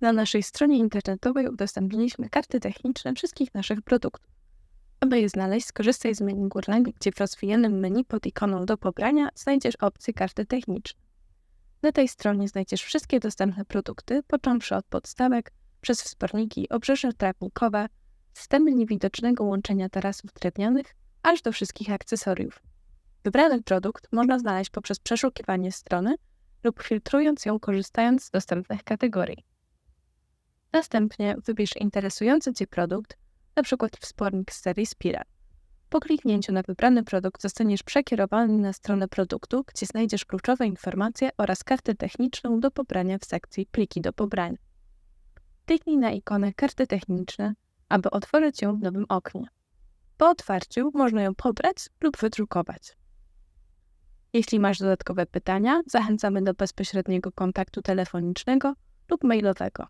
Na naszej stronie internetowej udostępniliśmy karty techniczne wszystkich naszych produktów. Aby je znaleźć, skorzystaj z menu górnego, gdzie w rozwijanym menu pod ikoną do pobrania znajdziesz opcję karty techniczne. Na tej stronie znajdziesz wszystkie dostępne produkty, począwszy od podstawek, przez wsporniki, obrzeże trawnikowe, systemy niewidocznego łączenia tarasów drewnianych, aż do wszystkich akcesoriów. Wybrany produkt można znaleźć poprzez przeszukiwanie strony lub filtrując ją korzystając z dostępnych kategorii. Następnie wybierz interesujący Cię produkt, np. wspornik z serii Spiral. Po kliknięciu na wybrany produkt zostaniesz przekierowany na stronę produktu, gdzie znajdziesz kluczowe informacje oraz kartę techniczną do pobrania w sekcji Pliki do pobrania. Kliknij na ikonę Karty techniczne, aby otworzyć ją w nowym oknie. Po otwarciu można ją pobrać lub wydrukować. Jeśli masz dodatkowe pytania, zachęcamy do bezpośredniego kontaktu telefonicznego lub mailowego.